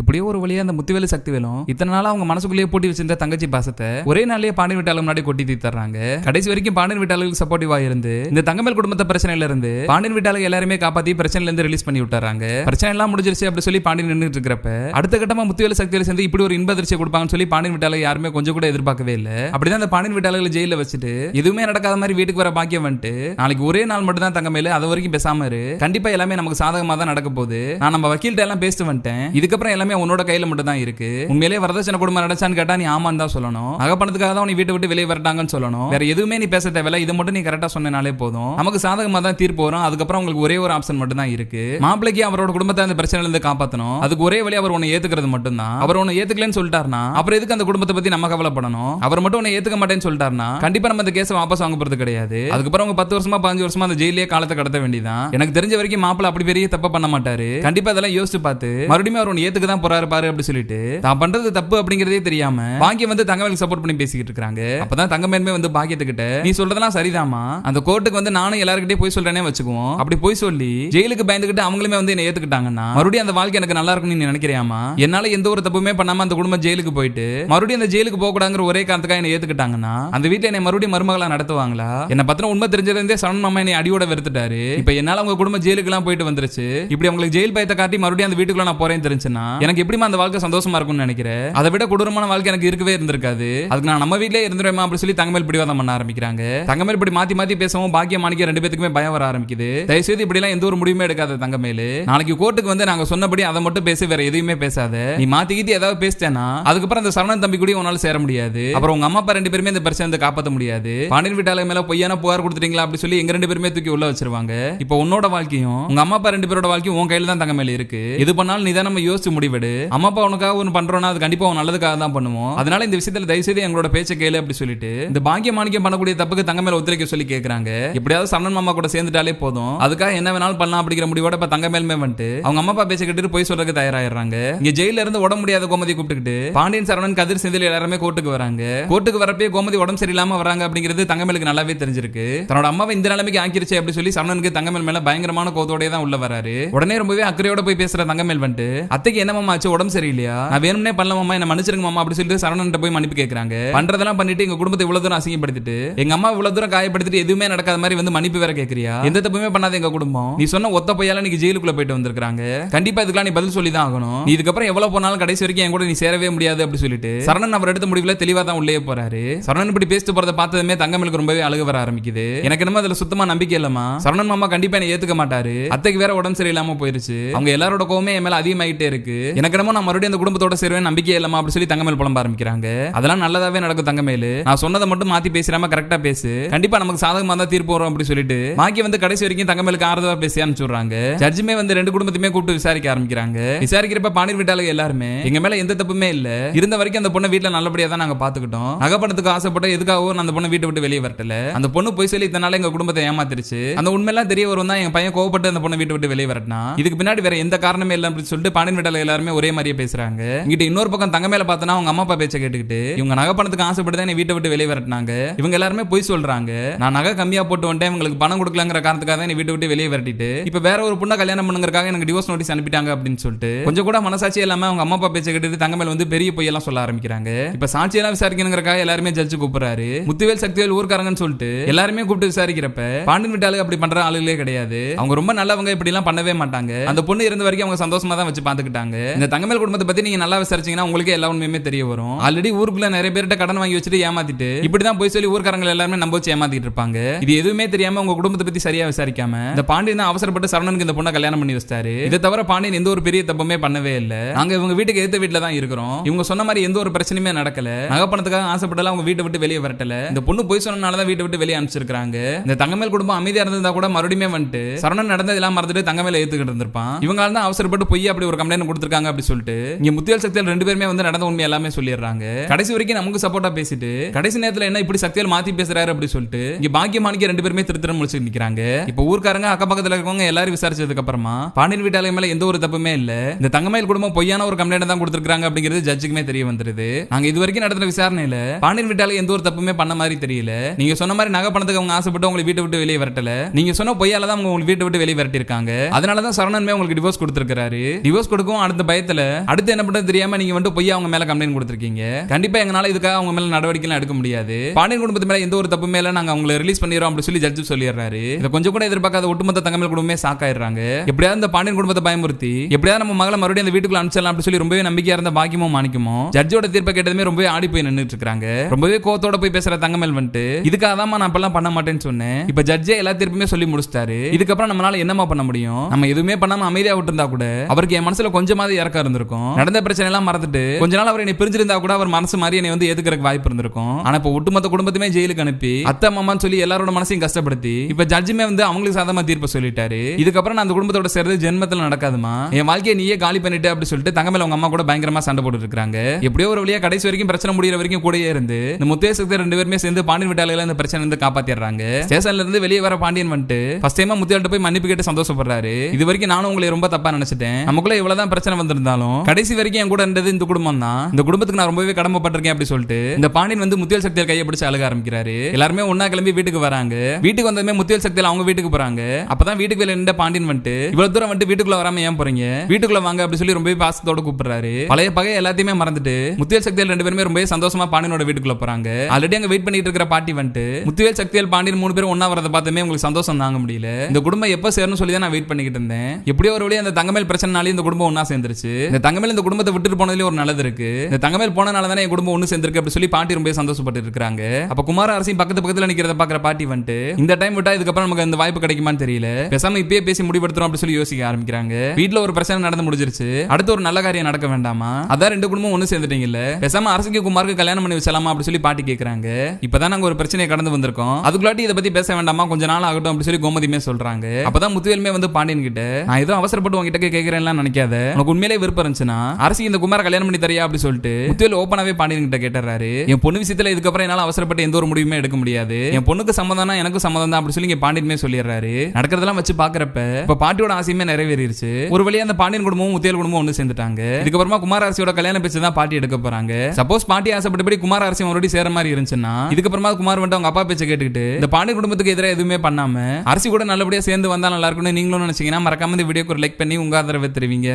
எப்படியோ ஒரு வழியா அந்த முத்துவேலு சக்தி வேலும் இத்தனை நாள் அவங்க மனசுக்குள்ளேயே போட்டி வச்சிருந்த தங்கச்சி பாசத்தை ஒரே நாள்லயே பாண்டியன் வீட்டாளர் முன்னாடி கொட்டி தீர்த்தர்றாங்க கடைசி வரைக்கும் பாண்டியன் வீட்டாளர்களுக்கு சப்போர்ட்டிவா இருந்து இந்த தங்கமேல் குடும்பத்தை பிரச்சனையில இருந்து பாண்டியன் வீட்டாளர் எல்லாருமே காப்பாத்தி பிரச்சனையில இருந்து ரிலீஸ் பண்ணி விட்டுறாங்க. பிரச்சனை எல்லாம் முடிஞ்சிருச்சு அப்படி சொல்லி பாண்டியன் நின்றுட்டு இருக்கிறப்ப அடுத்த கட்டமா முத்துவேலு சக்தியில சேர்ந்து இப்படி ஒரு இன்ப அதிர்ச்சியை கொடுப்பாங்கன்னு சொல்லி பாண்டியன் வீட்டாளர் யாருமே கொஞ்சம் கூட எதிர்பார்க்கவே இல்லை. அப்படிதான் அந்த பாண்டியன் வீட்டாளர்களை ஜெயில வச்சுட்டு எதுவுமே நடக்காத மாதிரி வீட்டுக்கு வர பாக்கியம் வந்துட்டு நாளைக்கு ஒரே நாள் மட்டும் தான் தங்கமேல அது வரைக்கும் பேசாம இரு. கண்டிப்பா எல்லாமே நமக்கு சாதகமா தான் நடக்க போகுது. நான் நம்ம வக்கீல்கிட்ட எல்லாம் பேசிட்டு வந்துட்டேன். இதுக்கப்புறம் எல்லாமே உன்னோட கையில மட்டும் தான் இருக்கு. உண்மையிலே வரதட்சணை குடும்பம் நடச்சான்னு கேட்டா நீ ஆமான்னு தான் சொல்லணும். அகப்பணத்துக்காக தான் நீ வீட்டை விட்டு வெளியே வரட்டாங்கன்னு சொல்லணும். வேற எதுவுமே நீ பேச தேவையில்ல. இது மட்டும் நீ கரெக்டா சொன்னாலே போதும். நமக்கு சாதகமா தான் தீர்ப்பு வரும். அதுக்கப்புறம் உங்களுக்கு ஒரே ஒரு ஆப்ஷன் மட்டும் தான் இருக்கு. மாப்பிளைக்கு அவரோட குடும்பத்தை அந்த பிரச்சனையில இருந்து காப்பாத்தணும். அதுக்கு ஒரே வழி அவர் உன்னை ஏத்துக்கிறது மட்டும் தான் அவர் உன்னை ஏத்துக்கலன்னு சொல்லிட்டாருனா அப்புறம் எதுக்கு அந்த குடும்பத்தை பத்தி நம்ம கவலைப்படணும்? அவர் மட்டும் உன்னை ஏத்துக்க மாட்டேன்னு சொல்லிட்டாருனா கண்டிப்பா நம்ம அந்த கேஸ் வாபஸ் வாங்க போறது கிடையாது. அதுக்கப்புறம் அவங்க பத்து வருஷமா பதினஞ்சு வருஷமா அந்த ஜெயிலே காலத்தை கடத்த வேண்டியதான் எனக்கு தெரிஞ்ச வரைக்கும் மாப்பிள்ள அப்படி பெரிய தப்ப பண்ண மாட்டாரு. கண்டிப்பா அதெல்லாம் யோசிச்சு பார்த்து மறுபடியும் அவர் உன்னை ஏத்துக்க தான் போறாரு பாரு அப்படி சொல்லிட்டு தான் பண்றது தப்பு அப்படிங்கறதே தெரியாம பாக்கியம் வந்து தங்கமேலுக்கு சப்போர்ட் பண்ணி பேசிக்கிட்டு இருக்காங்க. அப்பதான் தங்கமேலுமே வந்து பாக்கியத்துக்கிட்ட நீ சொல்றதெல்லாம் சரிதாமா அந்த கோர்ட்டுக்கு வந்து நானும் எல்லாருக்கிட்டே போய் சொல்றேனே வச்சுக்குவோம். அப்படி போய் சொல்லி ஜெயிலுக்கு பயந்துகிட்டு அவங்களுமே வந்து என்ன ஏத்துக்கிட்டாங்கன்னா மறுபடியும் அந்த வாழ்க்கை எனக்கு நல்லா இருக்கும்னு நீ நினைக்கிறியாமா என்னால எந்த ஒரு தப்புமே பண்ணாம அந்த குடும்பம் ஜெயிலுக்கு போயிட்டு மறுபடியும் அந்த ஜெயிலுக்கு போக கூடாங்கிற ஒரே காரணத்துக்காக என்ன ஏத்துக்கிட்டாங்கன்னா அந்த வீட்டுல என்னை மறுபடியும் மருமகளா நடத்துவாங்களா? என்ன பத்தின உண்மை தெரிஞ்சதுலேருந்தே சரண் மாமா என்னை அடியோட வெறுத்துட்டாரு. இப்ப என்னால அவங்க குடும்பம் ஜெயிலுக்கு எல்லாம் போயிட்டு வந்துருச்சு. இப்படி உங்களுக்கு ஜெயில் பயத்தை காட்டி மறுபடியும் அந்த வீட்டுக்குள்ள நான் போறேன்னு தெரிஞ்சுன்னா எனக்கு எப்படிமா அந்த வாழ்க்கை சந்தோஷமா இருக்கும்னு நினைக்கிறேன் அதை விட கொடூரமான வாழ்க்கை எனக்கு இருக்கவே இருந்திருக்காது. அதுக்கு நான் நம்ம வீட்லயே இருந்துருவேமா அப்படி சொல்லி தங்கமேல் பிடிவாதம் பண்ண ஆரம்பிக்கிறாங்க. தங்கமேல் இப்படி மாத்தி மாத்தி பேசவும் பாக்கியம் மாணிக்க ரெண்டு பேத்துக்குமே பயம் வர ஆரம்பிக்குது. தயவுசெய்து இப்படி எல்லாம் எந்த ஒரு முடிவுமே எடுக்காத தங்கமேல். நாளைக்கு கோர்ட்டுக்கு வந்து நாங்க சொன்னபடி அதை மட்டும் பேசி வேற எதுவுமே பேசாத. நீ மாத்தி கீத்தி ஏதாவது பேசிட்டேன்னா அதுக்கப்புறம் அந்த சரணன் தம்பி கூட உன்னால சேர முடியாது. அப்புறம் உங்க அம்மா அப்பா ரெண்டு பேருமே இந்த பிரச்சனை வந்து காப்பாத்த முடியாது. பாண்டியன் வீட்டாளர் மேல பொய்யான புகார் கொடுத்துட்டீங்களா அப்படி சொல்லி எங்க ரெண்டு பேருமே தூக்கி உள்ள வச்சிருவாங்க. இப்போ உன்னோட வாழ்க்கையும் உங்க அம்மா அப்பா ரெண்டு பேரோட வாழ்க்கையும் உன் கையில தான் தங்கமேல இருக்கு. இது பண்ணாலும் நீ தான் நம்ம யோசிச்சு விடு. அம்மா அப்பா உனக்காக ஒன்று பண்றோம்னா அது கண்டிப்பா அவன் நல்லதுக்காக தான் பண்ணுவோம். அதனால இந்த விஷயத்துல தயவு செய்து எங்களோட பேச்சை கேளு அப்படி சொல்லிட்டு இந்த பாக்கிய மாணிக்கம் பண்ணக்கூடிய தப்புக்கு தங்க மேல ஒத்துழைக்க சொல்லி கேக்குறாங்க. எப்படியாவது சரணன் மாமா கூட சேர்ந்துட்டாலே போதும். அதுக்காக என்ன வேணாலும் பண்ணலாம் அப்படிங்கிற முடிவோட இப்ப தங்க மேலுமே வந்துட்டு அவங்க அம்மா அப்பா பேச கேட்டுட்டு போய் சொல்றதுக்கு தயாராயிடுறாங்க. இங்க ஜெயில இருந்து உடம்பு முடியாத கோமதி கூப்பிட்டுக்கிட்டு பாண்டியன் சரவணன் கதிர் செந்தில் எல்லாருமே கோர்ட்டுக்கு வராங்க. கோர்ட்டுக்கு வரப்பே கோமதி உடம்பு சரியில்லாம வராங்க அப்படிங்கிறது தங்கமேலுக்கு நல்லாவே தெரிஞ்சிருக்கு. தன்னோட அம்மாவை இந்த நிலைமைக்கு ஆக்கிருச்சு அப்படி சொல்லி சரணனுக்கு தங்கமேல் மேல பயங்கரமான கோத்தோடய தான் உள்ள வராரு. உடனே ரொம்பவே அக்கறையோட போய் பேசுற தங்கமேல் வந்துட்டு அத்தைக்கு என்ன மாமா ஆச்சு உடம்பு சரியில்லையா? நான் வேணும்னே பண்ணலாமா என்ன மன்னிச்சிருங்க மாமா அப்படி சொல்லிட்டு சரவணன் போய் மன்னிப்பு கேட்கறாங்க பண்றதெல்லாம் பண்ணிட்டு எங்க குடும்பத்தை இவ்வளவு தூரம் அசிங்கப்படுத்திட்டு எங்க அம்மா இவ்வளவு தூரம் காயப்படுத்திட்டு எதுவுமே நடக்காத மாதிரி வந்து மன்னிப்பு வேற கேக்குறியா? எந்த தப்புமே பண்ணாத எங்க குடும்பம். நீ சொன்ன ஒத்த பையால இன்னைக்கு ஜெயிலுக்குள்ள போயிட்டு வந்திருக்காங்க கண்டிப்பா இதுக்கெல்லாம் நீ பதில் சொல்லி தான் ஆகணும். நீ இதுக்கப்புறம் எவ்வளவு போனாலும் கடைசி வரைக்கும் என் கூட நீ சேரவே முடியாது அப்படி சொல்லிட்டு சரணன் அவர் எடுத்த முடிவுல தெளிவா தான் உள்ளே போறாரு. சரணன் இப்படி பேசிட்டு போறத பார்த்ததுமே தங்கமலுக்கு ரொம்பவே அழுக வர ஆரம்பிக்குது. எனக்கு என்னமோ அதுல சுத்தமா நம்பிக்கை இல்லமா சரணன் மாமா கண்டிப்பா என்ன ஏத்துக்க மாட்டாரு. அத்தைக்கு வேற உடம்பு சரியில்லாம போயிருச்சு. அவங்க எல்லாரோட கோவமே என் மேல அதிகமாயிட்டே இருக்கு. எனக்கு என்னமோ நான் மறுபடியும் அந்த குடும்பத்தோட சேருவேன் நம்பிக்கை இல்லாம அப்படி சொல்லி தங்கமேல் புலம்ப ஆரம்பிக்கிறாங்க. அதெல்லாம் நல்லதாவே நடக்கும் தங்கமேலு. நான் சொன்னதை மட்டும் மாத்தி பேசிடாம கரெக்டா பேசு. கண்டிப்பா நமக்கு சாதகமா தான் தீர்ப்பு வரும் அப்படி சொல்லிட்டு பாக்கி வந்து கடைசி வரைக்கும் தங்கமேலுக்கு ஆறுதலா பேசி அனுப்பிச்சுடுறாங்க ஜட்ஜுமே வந்து ரெண்டு குடும்பத்தையுமே கூப்பிட்டு விசாரிக்க ஆரம்பிக்கிறாங்க. விசாரிக்கிறப்ப பாண்டியர் வீட்டாளங்க எல்லாருமே எங்க மேல எந்த தப்புமே இல்ல. இருந்த வரைக்கும் அந்த பொண்ணை வீட்டுல நல்லபடியா தான் நாங்க பாத்துக்கிட்டோம். நகைப்பணத்துக்கு ஆசைப்பட்ட எதுக்காகவும் அந்த பொண்ணை வீட்டை விட்டு வெளியே வரட்டல. அந்த பொண்ணு போய் சொல்லி இதனால எங்க குடும்பத்தை ஏமாத்திருச்சு. அந்த உண்மையெல்லாம் தெரிய வரும் தான் என் பையன் கோவப்பட்டு அந்த பொண்ணை வீட்டை விட்டு வெளியே வரட்டினா. இதுக்கு பின்னாடி வேற எந்த காரணமே இல்ல அப்படின்னு சொல்லிட்டு பாண்டியன் வீட்டாள எல்லாருமே ஒரே மாதிரியே பேசுறாங்க. இங்கிட்ட இன்னொரு பக்கம் தங்க மேல பார்த்தனா அவங்க அம்மா அப்பா பேச்ச கேட்டுக்கிட்டு இவங்க நகை பணத்துக்கு ஆசைப்பட்டு தான் என்னை வீட்டை விட்டு வெளியே விரட்டினாங்க. இவங்க எல்லாருமே போய் சொல்றாங்க. நான் நகை கம்மியா போட்டு வந்துட்டேன் இவங்களுக்கு பணம் கொடுக்கலங்கிற காரணத்துக்காக தான் என்னை வீட்டை விட்டு வெளியே வரட்டிட்டு. இப்ப வேற ஒரு பொண்ணை கல்யாணம் பண்ணுங்கிறக்காக எனக்கு டிவோர்ஸ் நோட்டீஸ் அனுப்பிட்டாங்க அப்படின்னு சொல்லிட்டு கொஞ்சம் கூட மனசாட்சி இல்லாம அவங்க அம்மா அப்பா பேச்ச கேட்டுட்டு தங்க மேல வந்து பெரிய பொய்யெல்லாம் சொல்ல ஆரம்பிக்கிறாங்க. இப்ப சாட்சி எல்லாம் விசாரிக்கணுங்கிறக்காக எல்லாருமே ஜட்ஜு கூப்பிடுறாரு. முத்துவேல் சக்திவேல் ஊர்க்காரங்கன்னு சொல்லிட்டு எல்லாருமே கூப்பிட்டு விசாரிக்கிறப்ப பாண்டியன் விட்டாலு அப்படி பண்ற ஆளுகளே கிடையாது. அவங்க ரொம்ப நல்லவங்க இப்படி எல்லாம் பண்ணவே மாட்டாங்க. அந்த பொண்ணு இருந்த வரைக்கும் அவங்க சந்தோஷமா தான் வச்சு பாத்துக்கிட்டாங்க இந்த தங்கமேல் குடும்பத்தை பத்தி நீங்க நல்லா விசாரிச்சீங்கன்னா உங்களுக்கே எல்லா உண்மையுமே தெரிய வரும். ஆல்ரெடி ஊருக்குள்ள நிறைய பேர்கிட்ட கடன் வாங்கி வச்சுட்டு ஏமாத்திட்டு இப்படிதான் போய் சொல்லி ஊர்க்காரங்க எல்லாருமே நம்ப வச்சு ஏமாத்திட்டு இருப்பாங்க. இது எதுவுமே தெரியாம உங்க குடும்பத்தை பத்தி சரியா விசாரிக்காம இந்த பாண்டியன் தான் அவசரப்பட்டு சரவணனுக்கு இந்த பொண்ணை கல்யாணம் பண்ணி வச்சாரு இதை தவிர பாண்டியன் எந்த ஒரு பெரிய தப்பமே பண்ணவே இல்ல. நாங்க இவங்க வீட்டுக்கு எதிர்த்த வீட்டுல தான் இருக்கிறோம். இவங்க சொன்ன மாதிரி எந்த ஒரு பிரச்சனையுமே நடக்கல. நகப்பணத்துக்காக ஆசைப்பட்டாலும் அவங்க வீட்டை விட்டு வெளியே வரட்டல. இந்த பொண்ணு போய் சொன்னனாலதான் வீட்டை விட்டு வெளியே அனுப்பிச்சிருக்காங்க இந்த தங்கமேல் குடும்பம் அமைதியா இருந்தா கூட மறுபடியும் வந்துட்டு சரணன் நடந்ததெல்லாம் மறந்துட்டு தங்கமேல ஏத்துக்கிட்டு இருந்திருப்பான். இவங்க தான் அவசரப்பட்டு போய் அப்படி ஒரு கம்ப்ளைண்ட் கொடுத்துருக்காங்க. அப்படி சொல்லிட்டு இங்க முத்தியல் சக்தியால் ரெண்டு பேருமே வந்து நடந்த உண்மை எல்லாமே சொல்லிடுறாங்க. கடைசி வரைக்கும் நமக்கு சப்போர்ட்டா பேசிட்டு கடைசி நேரத்துல என்ன இப்படி சக்தியால் மாத்தி பேசுறாரு அப்படி சொல்லிட்டு இங்க பாக்கியமானிக்கு ரெண்டு பேருமே திருத்திரம் முடிச்சு நிக்கிறாங்க. இப்ப ஊர்க்காரங்க அக்க பக்கத்துல இருக்கவங்க எல்லாரும் விசாரிச்சதுக்கு அப்புறமா பாண்டியன் வீட்டாலை மேல எந்த ஒரு தப்புமே இல்ல. இந்த தங்கமயில் குடும்பம் பொய்யான ஒரு கம்ப்ளைண்ட் தான் கொடுத்திருக்காங்க அப்படிங்கிறது ஜட்ஜுக்குமே தெரிய வந்துருது. நாங்க இது வரைக்கும் நடத்தின விசாரணையில பாண்டியன் வீட்டால எந்த ஒரு தப்புமே பண்ண மாதிரி தெரியல. நீங்க சொன்ன மாதிரி நகை பணத்துக்கு அவங்க ஆசைப்பட்டு உங்களை வீட்டை விட்டு வெளியே வரட்டல. நீங்க சொன்ன பொய்யால தான் அவங்க வீட்டை விட்டு வெளியே விரட்டிருக்காங்க அதனால தான் சரவணன்மே உங்களுக்கு டிவோர்ஸ் கொடுத்திருக்காரு டிவோர்ஸ் கொடுக்கும் அடுத்த அப்படின்ற பயத்துல அடுத்து என்ன பண்றது தெரியாம நீங்க வந்து போய் அவங்க மேல கம்ப்ளைண்ட் கொடுத்துருக்கீங்க. கண்டிப்பா எங்களால இதுக்காக அவங்க மேல நடவடிக்கை எல்லாம் எடுக்க முடியாது. பாண்டியன் குடும்பத்து மேல எந்த ஒரு தப்பு மேல நாங்க அவங்களை ரிலீஸ் பண்ணிடுறோம் அப்படின்னு சொல்லி ஜட்ஜ் சொல்லிடுறாரு. இதை கொஞ்சம் கூட எதிர்பார்க்காத ஒட்டுமொத்த தங்கமேல் குடும்பமே சாக்காயிடுறாங்க எப்படியாவது இந்த பாண்டியன் குடும்பத்தை பயமுறுத்தி எப்படியாவது நம்ம மகளை மறுபடியும் அந்த வீட்டுக்குள்ள அனுப்பிச்சலாம் அப்படின்னு சொல்லி ரொம்பவே நம்பிக்கையா இருந்த பாக்கியமோ மாணிக்கமோ ஜட்ஜோட தீர்ப்பை கேட்டதுமே ரொம்பவே ஆடி போய் நின்னுட்டு இருக்காங்க. ரொம்பவே கோத்தோட போய் பேசுற தங்கமேல் வந்துட்டு இதுக்காக தான் நான் அப்பெல்லாம் பண்ண மாட்டேன்னு சொன்னேன். இப்ப ஜட்ஜே எல்லா தீர்ப்புமே சொல்லி முடிச்சிட்டாரு. இதுக்கப்புறம் நம்மளால என்னமா பண்ண முடியும்? நம்ம எதுவுமே பண்ணாம அமைதியா விட்டுருந்தா கூட அவருக்கு என் மனசுல கொஞ்சமாவது இறக்கம் இருந்திருக்கும். நடந்த பிரச்சனை எல்லாம் மறந்துட்டு கொஞ்ச நாள் அவர் என்னை பிரிஞ்சிருந்தா கூட அவர் மனசு மாதிரி என்னை வந்து ஏத்துக்கிறதுக்கு வாய்ப்பு இருந்திருக்கும். ஆனா இப்ப ஒட்டுமொத்த குடும்பத்துமே ஜெயிலுக்கு அனுப்பி அத்தை மாமான்னு சொல்லி எல்லாரோட மனசையும் கஷ்டப்படுத்தி இப்ப ஜட்ஜுமே வந்து அவங்களுக்கு சாதமா தீர்ப்பு சொல்லிட்டாரு. இதுக்கப்புறம் நான் அந்த குடும்பத்தோட சேர்ந்து ஜென்மத்துல நடக்காதுமா? என் வாழ்க்கையை நீயே காலி பண்ணிட்டு அப்படி சொல்லிட்டு தங்கமேல உங்க அம்மா கூட பயங்கரமா சண்டை போட்டு இருக்காங்க எப்படியோ ஒரு வழியா கடைசி வரைக்கும் பிரச்சனை முடியிற வரைக்கும் கூடயே இருந்து இந்த முத்தேசத்தை ரெண்டு பேருமே சேர்ந்து பாண்டியன் விட்டாலையில இந்த பிரச்சனை இருந்து காப்பாத்திடுறாங்க. ஸ்டேஷன்ல இருந்து வெளியே வர பாண்டியன் வந்துட்டு ஃபர்ஸ்ட் டைமா முத்தியால்ட்ட போய் மன்னிப்பு கேட்டு சந்தோஷப்படுறாரு. இது வரைக்கும் நானும் உங்களை ரொம்ப தப்பா நினைச்சிட்டேன். நமக்குள்ள இவ்வளவுதான் பிரச்சனை வந்திருந்தாலும் கடைசி வரைக்கும் என் கூட இருந்தது இந்த குடும்பம் தான் இந்த குடும்பத்துக்கு நான் ரொம்பவே கடமைப்பட்டிருக்கேன் அப்படி சொல்லிட்டு இந்த பாண்டியன் வந்து முத்தியல் சக்தியில் கையை பிடிச்சு அழுக ஆரம்பிக்கிறாரு. எல்லாருமே ஒன்னா கிளம்பி வீட்டுக்கு வராங்க. வீட்டுக்கு வந்ததுமே முத்தியல் சக்தியில் அவங்க வீட்டுக்கு போறாங்க. அப்பதான் வீட்டுக்கு வெளியே நின்ற பாண்டியன் வந்துட்டு இவ்வளவு தூரம் வந்துட்டு வீட்டுக்குள்ள வராம ஏன் போறீங்க? வீட்டுக்குள்ள வாங்க அப்படி சொல்லி ரொம்பவே பாசத்தோட கூப்பிடுறாரு. பழைய பகை எல்லாத்தையுமே மறந்துட்டு முத்தியல் சக்தியில் ரெண்டு பேருமே ரொம்பவே சந்தோஷமா பாண்டியனோட வீட்டுக்குள்ள போறாங்க. ஆல்ரெடி அங்க வெயிட் பண்ணிட்டு இருக்கிற பாட்டி வந்துட்டு முத்துவேல் சக்தியில் பாண்டியன் மூணு பேரும் ஒன்னா வரத பார்த்துமே உங்களுக்கு சந்தோஷம் தாங்க முடியல. இந்த குடும்பம் எப்ப சேரணும் சொல்லி தான் நான் வெயிட் பண்ணிக்கிட்டு இருந்தேன். எப்படியோ ஒரு வழியா அந்த தங்கமேல் பிரச்சனைனாலே இந்த குடும்பம் ஒன்னா சேர்ந்துருச்சு. இந்த தங்கமேல் இந்த குடும்பத்தை விட்டுட்டு போனதுல ஒரு நல்லது இருக்கு. இந்த தங்கமேல் போனனால தானே என் குடும்பம் ஒண்ணு சேர்ந்திருக்கு. அப்படி சொல்லி பாட்டி ரொம்ப சந்தோஷப்பட்டு இருக்காங்க அப்ப குமார அரசியும் பக்கத்து பக்கத்துல நிக்கிறத பாக்குற பாட்டி வந்துட்டு இந்த டைம் விட்டா இதுக்கப்புறம் நமக்கு அந்த வாய்ப்பு கிடைக்குமான்னு தெரியல. பேசாம இப்பயே பேசி முடிவெடுத்துரும் அப்படி சொல்லி யோசிக்க ஆரம்பிக்கிறாங்க. வீட்டுல ஒரு பிரச்சனை நடந்து முடிஞ்சிருச்சு. அடுத்து ஒரு நல்ல காரியம் நடக்க வேண்டாமா? அதான் ரெண்டு குடும்பம் ஒண்ணு சேர்ந்துட்டீங்கல்ல. பேசாம அரசுக்கு குமாருக்கு கல்யாணம் பண்ணி வச்சலாமா? அப்படி சொல்லி பாட்டி கேக்குறாங்க. இப்பதான் நாங்க ஒரு பிரச்சனையை கடந்து வந்திருக்கோம். அதுக்குள்ளாட்டி இதை பத்தி பேச வேண்டாமா? கொஞ்ச நாள் ஆகட்டும் அப்படி சொல்லி கோமதியுமே சொல்றாங்க. அப்பதான் முத்துவேலுமே வந்து பாண்டியன் கிட்ட நான் ஏதோ அவசரப்பட்டு உங்ககிட்ட கேக்குறேன் நினைக்காத. உனக்கு உண்மையிலே விருப்பம் இருந்துச்சுன்னா அரசு இந்த குமார கல்யாணம் பண்ணி தரியா? அப்படி சொல்லிட்டு முத்துவேல் ஓப்பனாவே பாண்டியன் கிட்ட கேட்டுறாரு. என் பொண்ணு விஷயத்துல இதுக்கப்புறம் என்னால அவசரப்பட்டு எந்த ஒரு முடிவுமே எடுக்க முடியாது. என் பொண்ணுக்கு சம்மதம்னா எனக்கும் சம்மதம் தான் அப்படி சொல்லி இங்க பாண்டியனுமே சொல்லிடுறாரு. நடக்கிறதெல்லாம் வச்சு பாக்குறப்ப இப்ப பாட்டியோட ஆசையுமே நிறைவேறிடுச்சு ஒரு வழியா அந்த பாண்டியன் குடும்பமும் முத்தியல் குடும்பமும் ஒன்று சேர்ந்துட்டாங்க. இதுக்கப்புறமா குமார அரசியோட கல்யாண பேச்சு தான் பாட்டி எடுக்க போறாங்க. சப்போஸ் பாட்டி ஆசைப்பட்டபடி குமார அரசி மறுபடியும் சேர மாதிரி இருந்துச்சுன்னா இதுக்கப்புறமா குமார் வந்து அவங்க அப்பா பேச்சை கேட்டுக்கிட்டு இந்த பாண்டியன் குடும்பத்துக்கு எதிராக எதுவுமே பண்ணாம அரசி கூட நல்லபடியா சேர்ந்து வந்தா நல்லா இருக்கும்னு நீங்களும் நினைச்சீங்கன்னா மறக்காம இந்த வீடியோக்கு ஒரு லைக் பண்ணி உங்க ஆதரவை தெரிவிங்க.